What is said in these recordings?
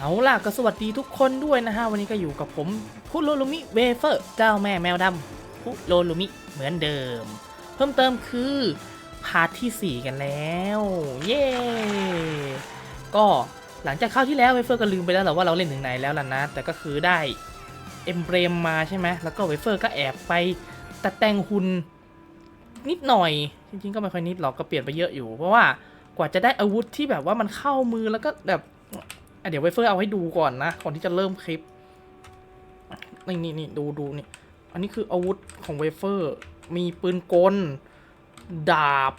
เอาล่ะก็สวัสดีทุกคนด้วยนะฮะ วันนี้ก็อยู่กับผมคุโรลุมิเวเฟอร์เจ้าแม่แมวดำคุโรลุมิเหมือนเดิม เพิ่มเติมคือพาร์ทที่ 4 กันแล้ว เย้ ก็หลังจากคราวที่แล้วเวเฟอร์ก็ลืมไปแล้วแหละว่าเราเล่นถึงไหนแล้วล่ะนะ แต่ก็คือได้เอ็มเบรมมาใช่ไหมแล้วก็เวเฟอร์ก็แอบไปตัดแต่งหุ่นนิดหน่อย จริงๆ ก็ไม่ค่อยนิดหรอกก็เปลี่ยนไปเยอะอยู่ เพราะว่ากว่าจะได้อาวุธที่แบบว่ามันเข้ามือแล้วก็แบบ อะเดี๋ยวไวเฟอร์เอาให้ดูก่อนนะก่อนที่จะเริ่มคลิปนี่นี่นี่ดูดูนี่ อันนี้คืออาวุธของเวเฟอร์ มีปืนกล ดาบ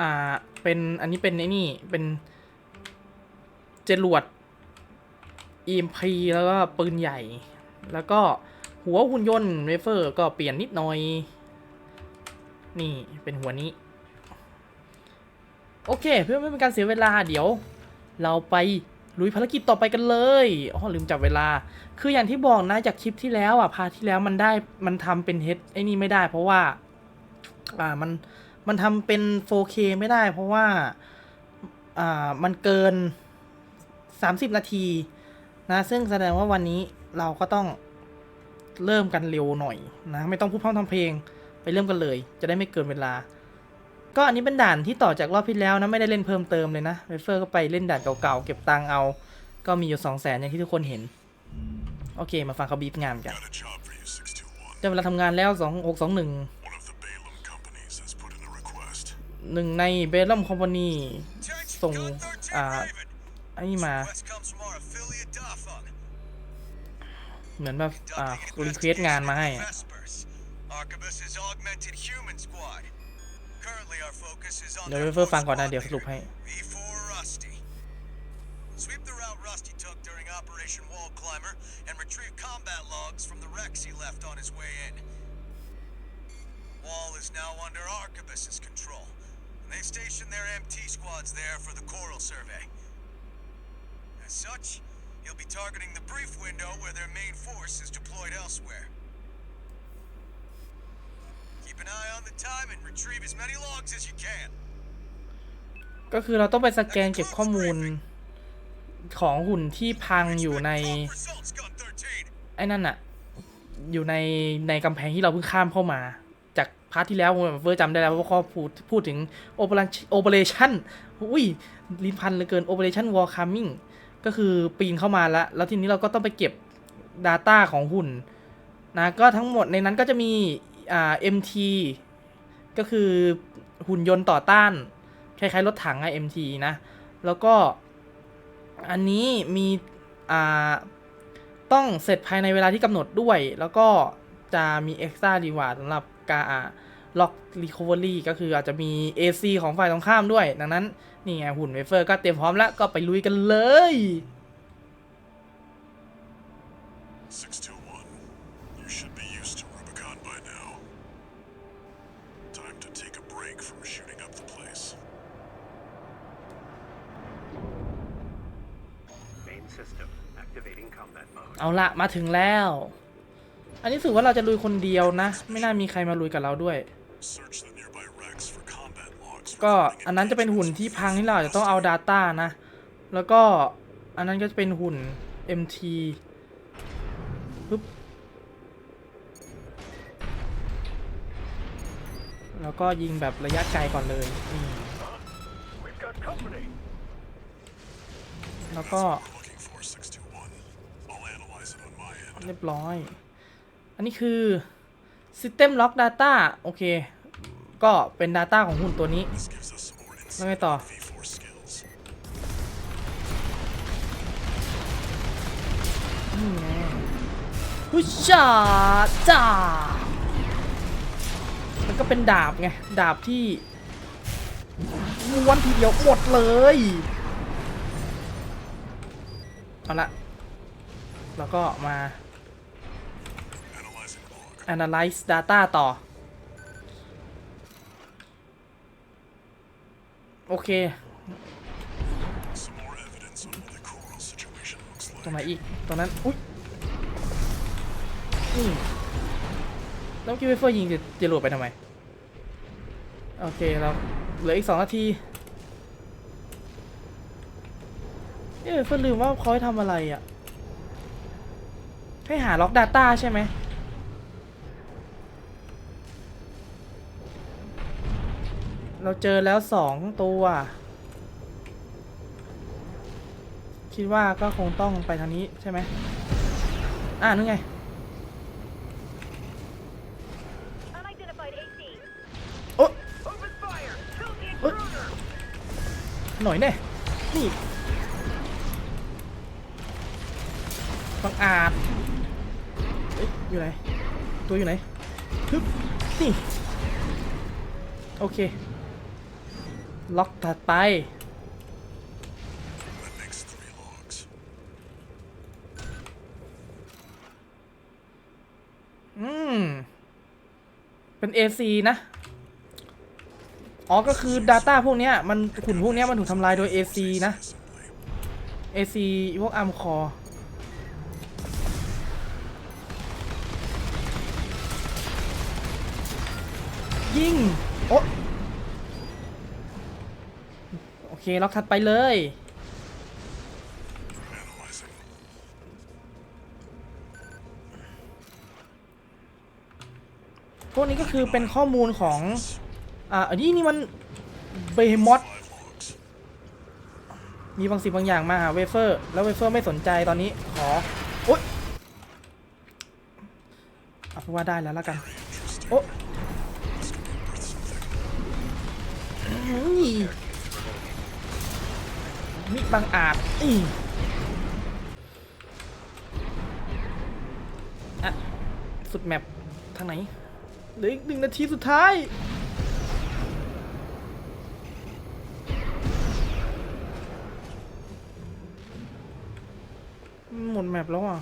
อ่า เป็นอันนี้เป็นไอ้นี่ เป็นจรวด EMP แล้วก็ปืนใหญ่ แล้วก็หัวหุ่นยนต์เวเฟอร์ก็เปลี่ยนนิดหน่อย นี่เป็นหัวนี้ โอเค เพื่อไม่เป็นการเสียเวลาเดี๋ยว เราไป ลุยภารกิจต่อไปกันเลยอ๋อลืมจับเวลา คืออย่างที่บอกนะจากคลิปที่แล้วอะพาที่แล้วมันได้มันทำเป็นเฮดไอ้นี่ไม่ได้ เพราะว่า อ่ามันมันทำเป็น 4K ไม่ได้ เพราะว่า อ่ามันเกิน 30 นาทีนะ ซึ่งแสดงว่าวันนี้เราก็ต้องเริ่มกันเร็วหน่อยนะ ไม่ต้องพูดพร่ำทำเพลง ไปเริ่มกันเลย จะได้ไม่เกินเวลา ก็อันนี้เป็นด่านที่ต่อจากรอบที่แล้วนะไม่ได้เล่นเพิ่มเติมเลยนะเวเฟอร์ก็ไปเล่นด่านเก่าๆเก็บตังค์เอา ก็มีอยู่2 0 0แสนอย่างที่ทุกคนเห็น โอเคมาฟังเขาบีบงานกัน Got a job for you, 621. ได้เวลาทำงานแล้ว2621 One of the Balaam companies has put in a request. หนึ่งในเบลลัมคอมพานีส่งอ่าไอ้นี่มา เหมือนแบบอ่ารีเควสงานมาให้ Arquebus's augmented human squad. เดี๋ยว their เวเฟอร์ฟัง most ก่อนนะเดี๋ยวส wanted, รุปให้ V4 Rusty. Sweep the route Rusty took during Operation Wall Climber and retrieve combat logs from the wrecks he left on his way in. Wall is now under Arquebus's control, and they stationed their MT squads there for the Coral Survey. As such, he'll be targeting the brief window where their main force is deployed elsewhere. Keep an eye on the time and retrieve as many logs as you can. ก็คือเราต้องไปสแกนเก็บข้อมูลของหุ่นที่พังอยู่ใน Top results, Gun 13. ไอ้นั่นอะอยู่ในในกำแพงที่เราเพิ่งข้ามเข้ามา จากพาร์ทที่แล้วผมเฟอร์จำได้แล้วว่าข้อพูดพูดถึงโอเปอเรชั่นโอเปอเรชั่นอุ้ยลิ้นพันเหลือเกินโอเปอเรชั่นวอลคัมมิ่งก็คือปีนเข้ามาแล้ว แล้วทีนี้เราก็ต้องไปเก็บ Data ของหุ่นนะก็ทั้งหมดในนั้นก็จะมี อ่า MT ก็คือหุ่นยนต์ต่อต้าน คล้าย ๆ รถถังไอะ MT นะ แล้วก็อันนี้มีอ่าต้องเสร็จภายในเวลาที่กำหนดด้วย แล้วก็จะมี Extra Reward สำหรับการล็อก Recovery ก็คืออาจจะมี AC ของฝ่ายตรงข้ามด้วย ดังนั้น นี่ไงหุ่นเวเฟอร์ก็เตรียมพร้อมแล้วก็ไปลุยกันเลย เอาละมาถึงแล้ว อันนี้ถือว่าเราจะลุยคนเดียวนะ ไม่น่ามีใครมาลุยกับเราด้วย ก็อันนั้นจะเป็นหุ่นที่พังที่เราจะต้องเอา Data นะ แล้วก็อันนั้นก็จะเป็นหุ่น MT ปึ๊บแล้วก็ยิงแบบระยะไกลก่อนเลยนี่แล้วก็ เรียบร้อย อันนี้คือ System Lock Data โอเค ก็เป็น Data ของหุ่นตัวนี้แล้วไงต่อ นี่ไงฮุชจ้าจ้ามันก็เป็นดาบไง ดาบที่ม้วนทีเดียวหมดเลย เอาละ แล้วก็มา analyze data ต่อ โอเค ตรงไหนอีก ตรงนั้น อุ้ยนี่แล้วกี้เวเฟอร์ยิงจะจะหลุดไปทำไม โอเคเราเหลืออีกสองนาที เอ้ยเฟิร์ลืมว่าเขาให้ทำอะไรอะ่ะ ให้หาล็อก Data ใช่ไหม เราเจอแล้วสองตัว คิดว่าก็คงต้องไปทางนี้ใช่ไหมอ่านึกไง โอ๊ะหน่อยแน่นี่บังอาจเอ๊ะอยู่ไหน ตัวอยู่ไหน ฮึบ นี่ โอเค ล็อกถัดไป อืม เป็น AC นะ อ๋อ ก็คือ Data พวกเนี้ย มันขุนพวกเนี้ยมันถูกทำลายโดย AC นะ AC พวก ARM Core ยิงโอะโอ เคล็อกถัดไปเลยพวกนี้ก็คือเป็นข้อมูลของ อ่า อันนี้นี่มันเบมอสมีบางสิ่งบางอย่างมาหาเวเฟอร์ แล้วเวเฟอร์ไม่สนใจตอนนี้ ขอโอ๊ยเอาเป็นว่าได้แล้วละกัน โอ๊ะอื้อ มิบางอาจอีอะสุดแมปทางไหนเหลืออีกหนึ่งนาทีสุดท้ายหมดแมปแล้วอะ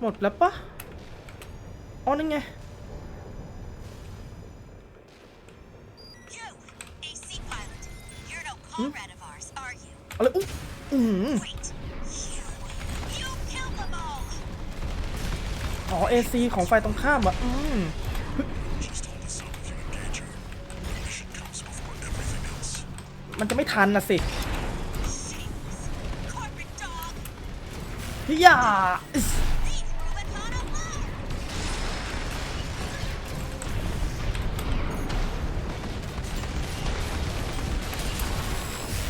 หมดแล้วปะอ๋อนั่นไง อะไรอุ๊ยอืมอ๋อเอซีของไฟตรงข้ามอะอืมมันจะไม่ทันนะสิฮิยา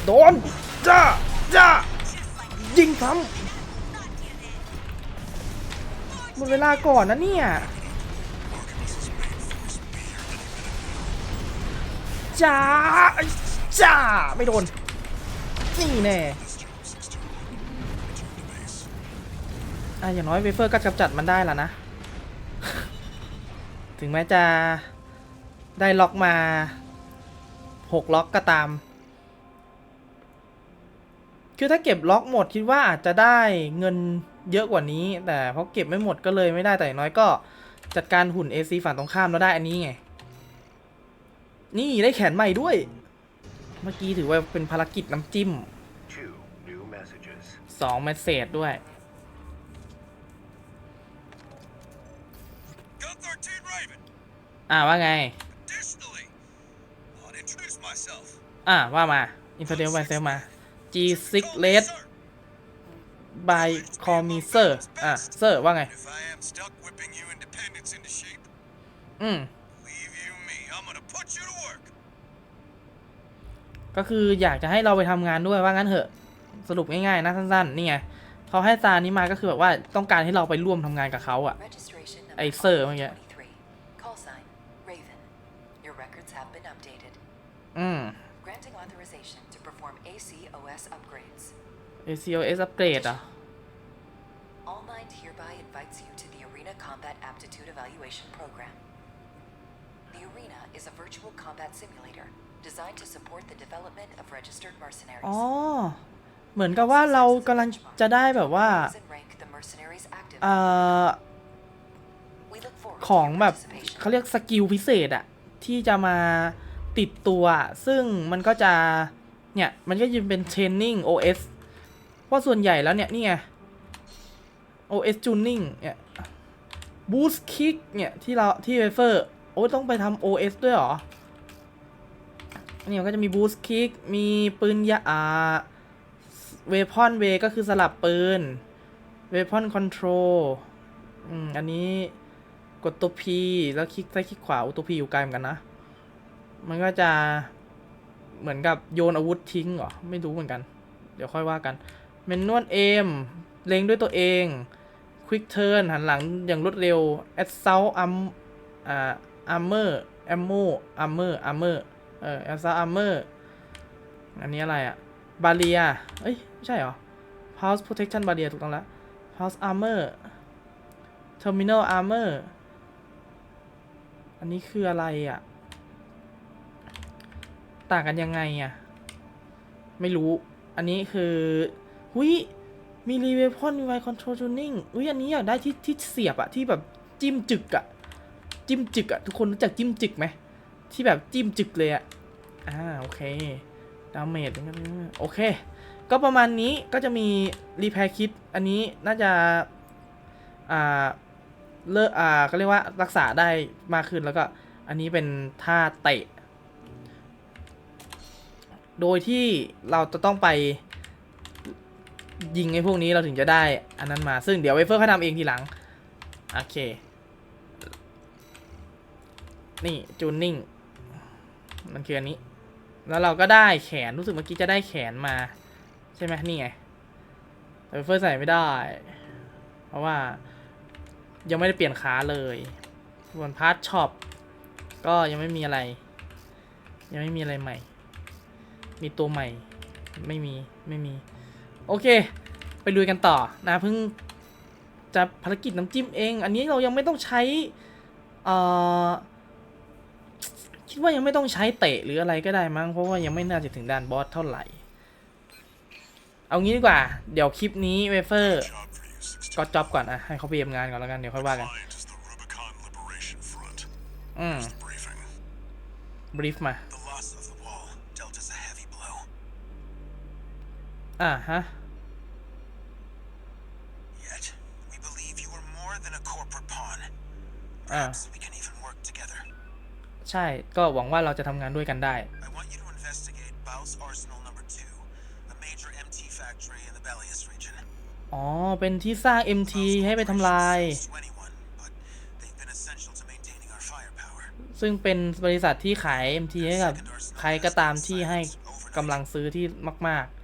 โดน จ้าจ้ายิงซ้ำหมดเวลาก่อนนะเนี่ยจ้าจ้าไม่โดน นี่แน่อะอย่างน้อยเวเฟอร์ก็กำจัดมันได้แล้วนะ ถึงแม้จะได้ล็อกมาหกล็อกก็ตาม คือถ้าเก็บล็อกหมดคิดว่าอาจจะได้เงินเยอะกว่านี้ แต่เพราะเก็บไม่หมดก็เลยไม่ได้แต่อย่างน้อยก็จัดการหุ่น AC ฝั่งตรงข้ามแล้วได้อันนี้ไง นี่ได้แขนใหม่ด้วย เมื่อกี้ถือว่าเป็นภารกิจน้ำจิ้ม Two new messages. สองเมสเซจด้วย Gun 13 Raven. อ่าว่าไง Additionally, I want to introduce myself. อ่าว่ามา อินเทอร์เดลไวเซลมา G6 Call me Red sir. by call me sir อะ sir ว่าไง If I am stuck whipping you independence into shape, อืม leave you me. I'm gonna put you to work. ก็คืออยากจะให้เราไปทำงานด้วยว่างั้นเถอะ สรุปง่ายๆนะสั้นๆ นี่ไงเขาให้ซานี้มาก็คือแบบว่าต้องการให้เราไปร่วมทำงานกับเขาอะ Registration Ay, number sir, มื่อกี้ 23. Call sign, Raven. Your records have been updated. อืม ACOS อัปเกรดอะ All Mind hereby invites you to the Arena Combat Aptitude Evaluation Program. The Arena is a virtual combat simulator designed to support the development of registered mercenaries. อ๋อ เหมือนกับว่าเรากำลังจะได้แบบว่า Raise and rank the mercenaries active. เอ่อ We look forward ของ to your แบบ participation. เขาเรียกสกิลพิเศษอะที่จะมาติดตัว ซึ่งมันก็จะ เนี่ย มันก็ยังเป็นเทรนนิ่ง OS เพราะส่วนใหญ่แล้วเนี่ยนี่ไง OS tuning เนี่ย boost kick เนี่ยที่เราที่เวเฟอร์โอ้ต้องไปทำ OS ด้วยหรอเนี่ยมันก็จะมี boost kick มีปืนยาอาเวพอนเวก็คือสลับปืนเวพอนคอนโทรลอืมอันนี้กดตัว P แล้วคลิกซ้ายคลิกขวาตัว P อยู่ไกลเหมือนกันนะ มันก็จะเหมือนกับโยนอาวุธทิ้งเหรอ ไม่รู้เหมือนกัน เดี๋ยวค่อยว่ากัน เมนนวลเอมเล็งด้วยตัวเองควิกเทิร์นหันหลังอย่างรวดเร็ว a s s a u l t arm อ่า armor ammo armor armor เออ a s s a u l t armor อันนี้อะไรอะบาเรียเอ้ย ไม่ใช่หรอ Pulse protection barrier ถูกต้องแล้ว Pulse armor terminal armor อันนี้คืออะไรอะต่างกันยังไงอะไม่รู้ อันนี้คือ หุยมีรีเวพอนมีไวคอนโทรลจูนิ่งอุ้ยอันนี้อยากได้ที่ที่เสียบอะที่แบบจิ้มจึกอะจิ้มจึกอะทุกคนรู้จักจิ้มจึกไหมที่แบบจิ้มจึกเลยอะอ่าโอเคดาเมจโอเค ก็ประมาณนี้ก็จะมีรีแพร์คิดอันนี้น่าจะ อ่าเลิกอ่าก็เรียกว่ารักษาได้มากขึ้นแล้วก็ อันนี้เป็นท่าเตะ โดยที่เราจะต้องไป ยิงไอ้พวกนี้เราถึงจะได้อันนั้นมาซึ่งเดี๋ยวเวเฟอร์เขาทำเองทีหลัง โอเค นี่จูนนิ่ง มันคืออันนี้ แล้วเราก็ได้แขนรู้สึกเมื่อกี้จะได้แขนมา ใช่ไหมนี่ไงแต่เวเฟอร์ใส่ไม่ได้ เพราะว่ายังไม่ได้เปลี่ยนขาเลยส่วนพาร์ทช็อปก็ยังไม่มีอะไร ยังไม่มีอะไรใหม่ มีตัวใหม่ ไม่มี ไม่มี โอเค ไปลุยกันต่อนะเพิ่งจะภารกิจน้ำจิ้มเอง อันนี้เรายังไม่ต้องใช้เอ่อคิดว่ายังไม่ต้องใช้เตะหรืออะไรก็ได้มั้งเพราะว่ายังไม่น่าจะถึงด่านบอสเท่าไหร่ เอางี้ดีกว่า เดี๋ยวคลิปนี้เวเฟอร์ Job for you, 16. ก็จ็อบก่อนอะให้เขาเพียมงานก่อนแล้วกันเดี๋ยวค่อยว่ากัน Client is the Rubicon Liberation Front. อืม The briefing. บรีฟมา The loss of the wall dealt us a heavy blow. อ่าฮะ Yet, we believe you are more than a corporate pawn. Ah. Perhaps we can even work together. ใช่ ก็หวังว่าเราจะทำงานด้วยกันได้ I want you to investigate Baus Arsenal Number 2, a major MT factory in the Belius region. อ๋อ เป็นที่สร้าง MT ให้ไปทำลาย Operations since 21, but they've been essential to maintaining our firepower. ซึ่งเป็นบริษัทที่ขาย MT ให้กับ ใครก็ตามที่ให้กำลังซื้อที่มาก ๆ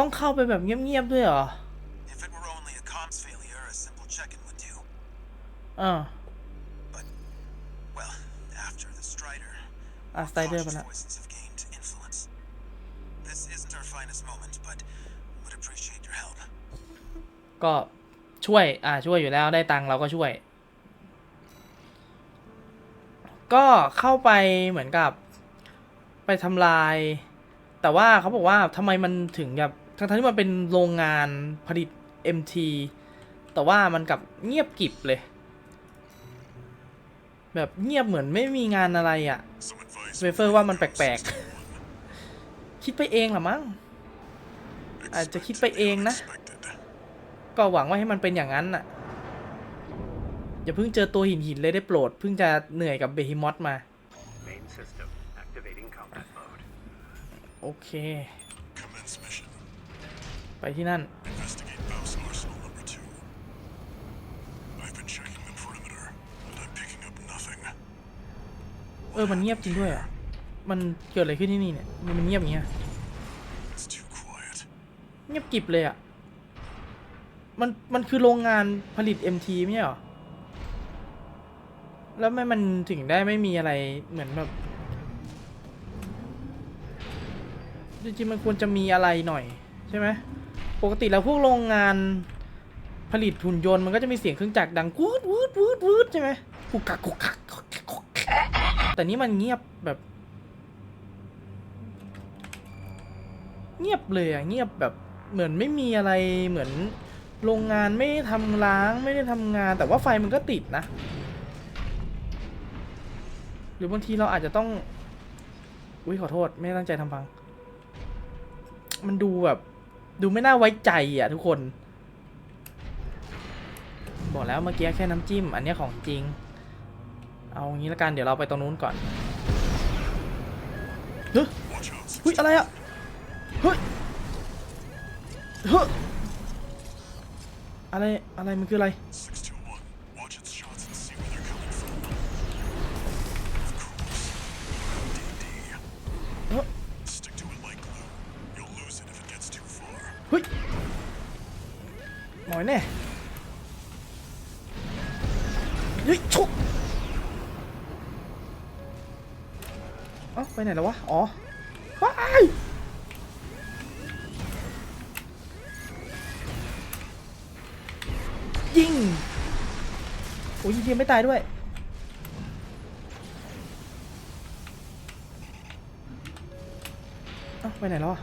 ต้องเข้าไปแบบเงียบๆด้วยเหรอ If it were only a comms failure, a simple check-in would do. อ่า But, well, after the Strider, อะสไตเดอร์ไป cautious แล้ว voices have gained influence. This isn't our finest moment, but would appreciate your help. ก็ช่วย อ่าช่วยอยู่แล้วได้ตังค์เราก็ช่วย ก็เข้าไปเหมือนกับ ไปทำลาย แต่ว่าเขาบอกว่าทำไมมันถึงแบบ ทั้งๆที่มันเป็นโรงงานผลิต MT แต่ว่ามันกลับเงียบกริบเลย แบบเงียบเหมือนไม่มีงานอะไรอะ่ะ Some advice. เวเฟอร์ว่ามันแปลกๆ คิดไปเองเหรอมั้ง อาจจะคิดไปเองนะ Expected. ก็หวังว่าให้มันเป็นอย่างนั้นน่ะ อย่าเพิ่งเจอตัวหินหินๆเลยได้โปรด เพิ่งจะเหนื่อยกับเบฮิมอสมา Main system activating combat mode. โอเค Commence mission. ไปที่นั่น Investigate Baus Arsenal Number 2. I've been checking the perimeter, and I'm picking up nothing. เออ มันเงียบจริงด้วยอะ มันเกิดอะไรขึ้นที่นี่เนี่ย มันมันเงียบอย่างเงี้ย It's too quiet. เงียบกริบเลยอะ มัน มันคือโรงงานผลิต MT ไม่ใช่เหรอ แล้วไม่มันถึงได้ไม่มีอะไรเหมือนแบบจริงๆมันควรจะมีอะไรหน่อยใช่ไหม ปกติแล้วพวกโรงงานผลิตหุ่นยนต์มันก็จะมีเสียงเครื่องจักรดังวูดวูดวูดวูดใช่ไหมกุกกักกุกกักกุกกักกุกกักแต่นี่มันเงียบแบบ เงียบเลยอะเงียบแบบเหมือนไม่มีอะไรเหมือนโรงงานไม่ได้ทำล้างไม่ได้ทำงาน แต่ว่าไฟมันก็ติดนะ หรือบางทีเราอาจจะต้อง อุ้ยขอโทษ ไม่ตั้งใจทำพัง มันดูแบบ ดูไม่น่าไว้ใจอะทุกคน บอกแล้วเมื่อกี้แค่น้ำจิ้ม อันนี้ของจริง เอางี้ละกันเดี๋ยวเราไปตรงนู้นก่อนเฮ้ยเฮ้ยอะไรอะเฮ้ยเฮ้ยอะไรอะไรมันคืออะไร ไหนแล้ววะ อ๋อว้ายยิงโอ้ยยิงไม่ตายด้วยเอ้าไปไหนแล้วอะ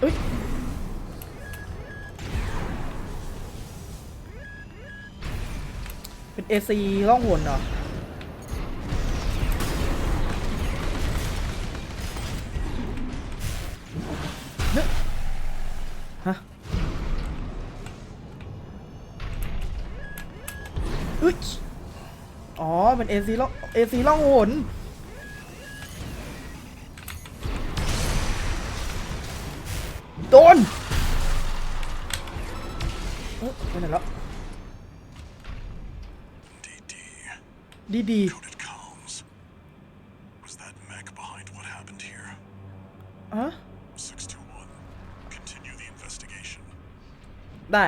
เอ้ยเป็น AC ล่องหนเหรอ ฮะอุ๊ยอ๋อเป็น AC ล่อง AC ล่องหนโดนเอ้ยไปไหนแล้ว DD. ดีดี Coded comms. Was that mech behind what happened here? อ ได้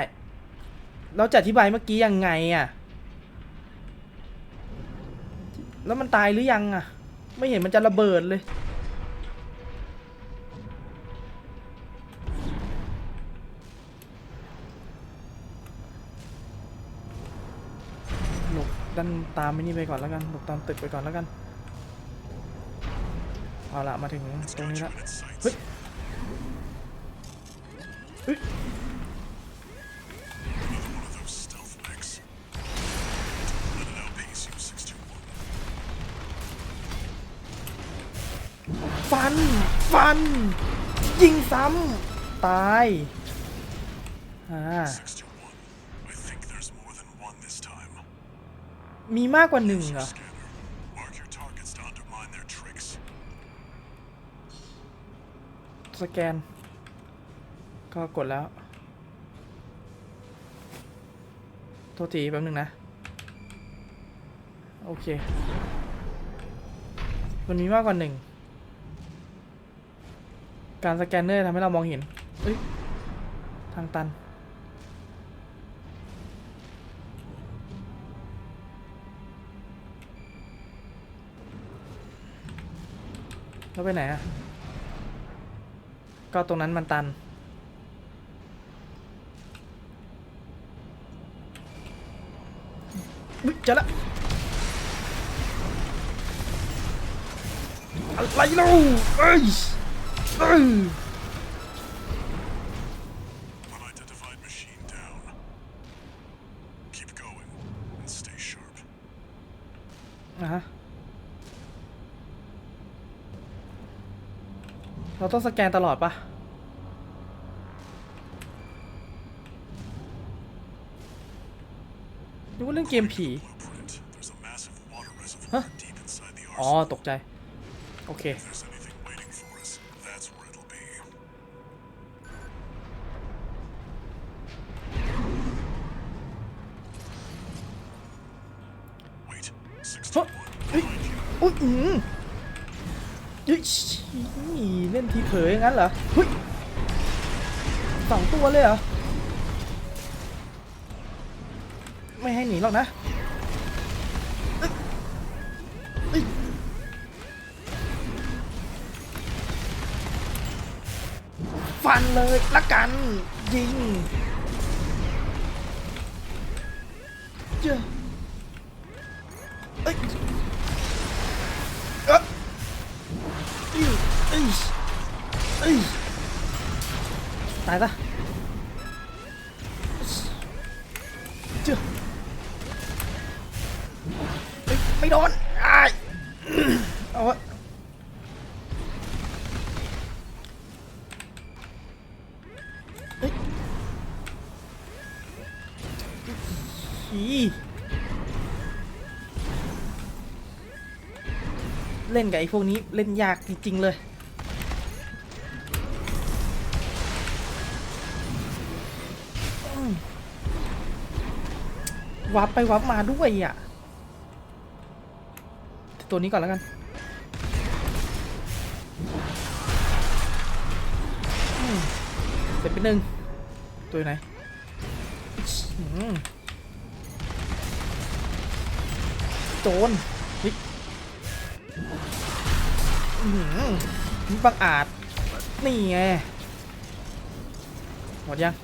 เราจะอธิบายเมื่อกี้ยังไงอะแล้วมันตายหรือยังอะไม่เห็นมันจะระเบิดเลย หลบดันตามไม่นี่ไปก่อนแล้วกัน หลบตามตึกไปก่อนแล้วกัน เอาละมาถึงตรงนี้แล้วเฮ้ย ฟัน ฟัน ยิงซ้ำ ตายมีมากกว่าหนึ่งเหรอ สแกน ก็กดแล้ว โทษทีแป๊บนึงนะ โอเค มันมีมากกว่าหนึ่ง การสแกนเนอร์ทำให้เรามองเห็นเอ้ยทางตัน แล้วไปไหนอะก็ตรงนั้นมันตันอุ๊ยเจอละอะไรเล่าเอ้ย เอ้ย Unidentified machine down. Keep going and stay sharp. อะฮะเราต้องสแกนตลอดปะนึกว่าเล่นเกมผี Blueprint. There's a massive water reservoir Huh? deep inside the อ๋อ arsenal. ตกใจ โอเค อุ๊ยอืมเฮ้ยเล่นทีเผยงั้นเหรอเฮ้ยสองตัวเลยเหรอ ไม่ให้หนีหรอกนะฟันเลยละกัน ยิงเจ้าายซะเจ้าเอ้ยไม่โดนอ้ายเอาวะเอ้ยอีเล่นกับไอ้พวกนี้เล่นยากจริงๆเลย วับไปวับมาด้วยอะ ตัวนี้ก่อนแล้วกัน เสร็จไปหนึ่งตัวไหนโจรเฮ้ยอื้อหือนี่บังอาจ นี่ไง หมดยัง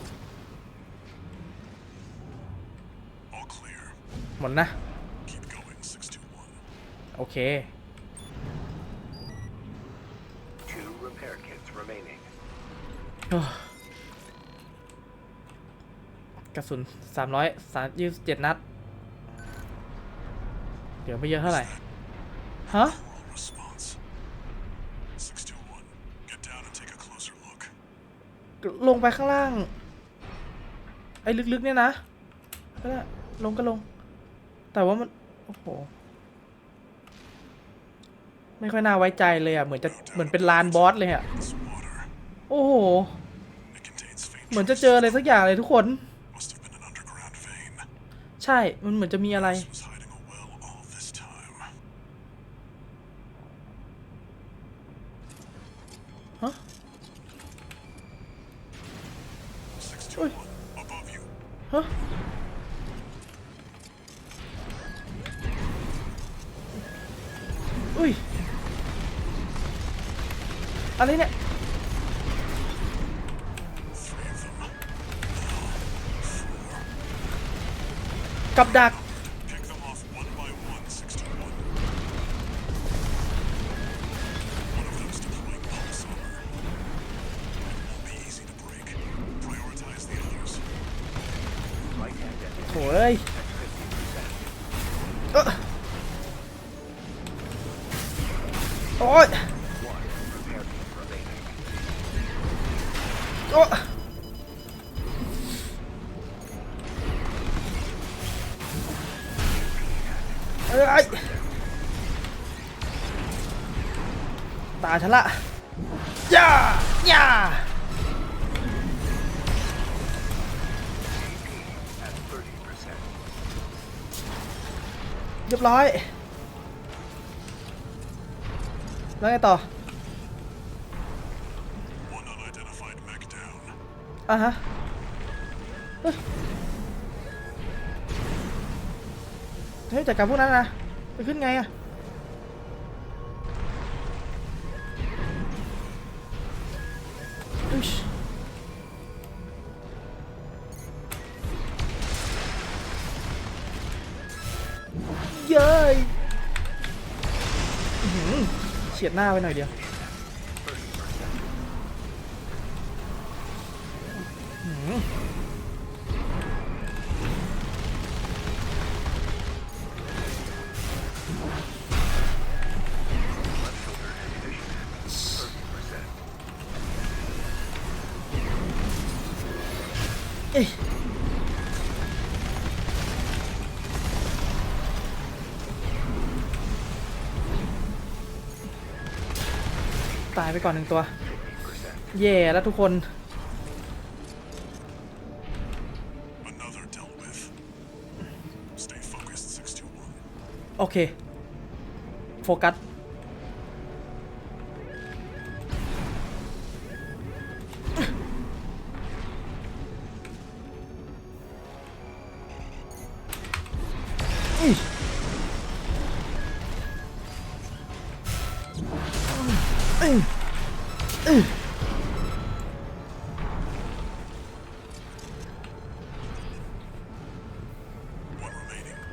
All clear. หมดนะ โอเค กระสุนสามร้อยสามยี่สิบเจ็ดนัด เดี๋ยวไม่เยอะเท่าไหร่ ฮะลงไปข้างล่าง ไอ้ลึกๆเนี่ยนะก็ลงก็ลง แต่ว่ามัน โอ้โห ไม่ค่อยน่าไว้ใจเลยอะ เหมือนจะ เหมือนเป็นลานบอสเลยอะ โอ้โห เหมือนจะเจออะไรสักอย่างเลยทุกคน ใช่ มันเหมือนจะมีอะไร อะไรเนี่ย กับดัก ตาฉันละย่าย่า At 30%. เรียบร้อย แล้วไงต่อ One unidentified mech down. อะฮะเฮ้ยเฮ้ยจัดการพวกนั้นนะไปขึ้นไงอะ ยดหน้าไปหน่อยเดียวเอ้ยายไปก่อนหนึ่งตัว เย่แล้วทุกคน Another dealt with. Stay focused, 621. โอเค โฟกัส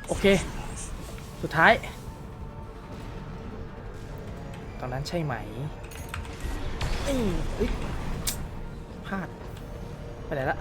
โอเค สุดท้าย ตอนนั้นใช่ไหมเอ้ยพลาด ไปไหนละ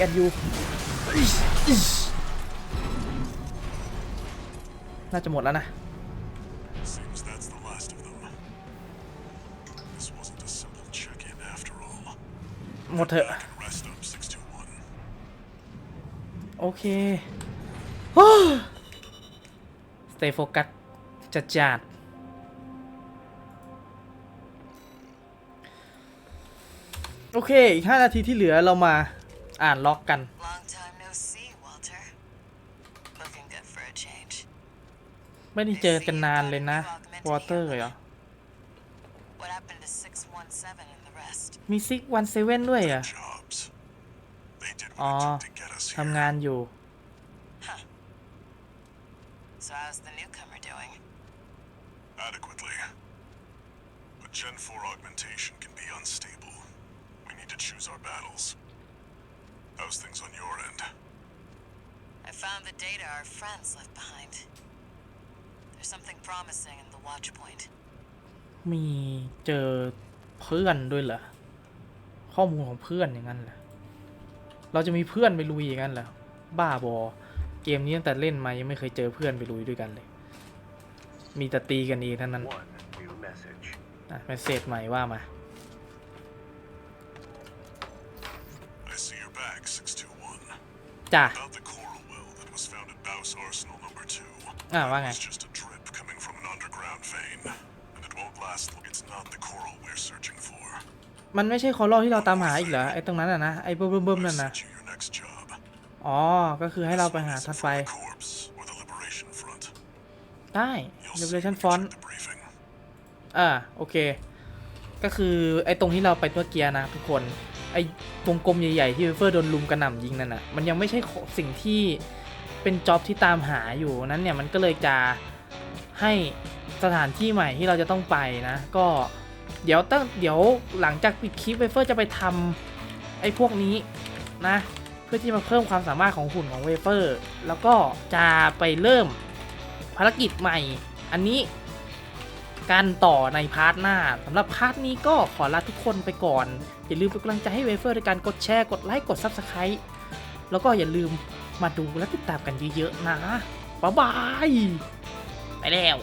at 10%. only me and you อิ๊ชอิ๊ชน่าจะหมดแล้วนะ Seems that's the last of them. This wasn't a simple check-in after all. หมดเถอะ Back and rest up, 621. โอเคสเตย์โฟกัสจัดจัดโอเค อีก 5 นาทีที่เหลือเรามา อ่านล็อกกัน Long time no see, Walter. Looking good for a change. ไม่ได้เจอกันนานเลยนะ วอเตอร์เหรอ What happened to 617 and the rest? มีซิกวันเซเว่นด้วยเหรอะ Jobs. They did อ๋อ what it took to get us ทำ here. งานอยู่ So how's the newcomer doing? Adequately. But Gen 4 augmentation can be unstable. We need to choose our battles. How's things on your end? I found the data our friends left behind. There's something promising in the watch point. มีเจอเพื่อนด้วยเหรอ ข้อมูลของเพื่อนอย่างนั้นเหรอ เราจะมีเพื่อนไปลุยอย่างนั้นเหรอ บ้าบอ เกมนี้ตั้งแต่เล่นมายังไม่เคยเจอเพื่อนไปลุยด้วยกันเลย มีแต่ตีกันเองเท่านั้น One new message. อะเมสเซจใหม่ว่ามา long. It's not the coral we're searching for. มันไม่ใช่คอร์ลที่เราตามหาอีกเหรอไอ้ตรงนั้นอะนะไอ้เบิ่มเบิ่มๆนั่น I นะ sent you your next job. อ๋อ ก็คือให้เราไปหา This ทัด one is ไฟ for the corpse or the liberation front. ได้ You'll see Revelation when you Font check the briefing. อ่า โอเค ก็คือไอ้ตรงที่เราไปตัวเกียร์นะทุกคน ไอ้วงกลมใหญ่ๆที่เวเฟอร์โดนลุมกระหน่ำยิงนั่นน่ะมันยังไม่ใช่สิ่งที่เป็นจ็อบที่ตามหาอยู่นั้นเนี่ยมันก็เลยจะให้สถานที่ใหม่ที่เราจะต้องไปนะ ก็เดี๋ยวตั้งเดี๋ยวหลังจากปิดคลิปเวเฟอร์จะไปทำไอ้พวกนี้นะ เพื่อที่จะมาเพิ่มความสามารถของหุ่นของเวเฟอร์ แล้วก็จะไปเริ่มภารกิจใหม่ อันนี้ กันต่อในพาร์ทหน้าสำหรับพาร์ทนี้ก็ขอลาทุกคนไปก่อน อย่าลืมเป็นกำลังใจให้เวเฟอร์ด้วยการกดแชร์ กดไลค์ กด Subscribe แล้วก็อย่าลืมมาดูและติดตามกันเยอะๆนะ บ๊ายบาย ไปแล้ว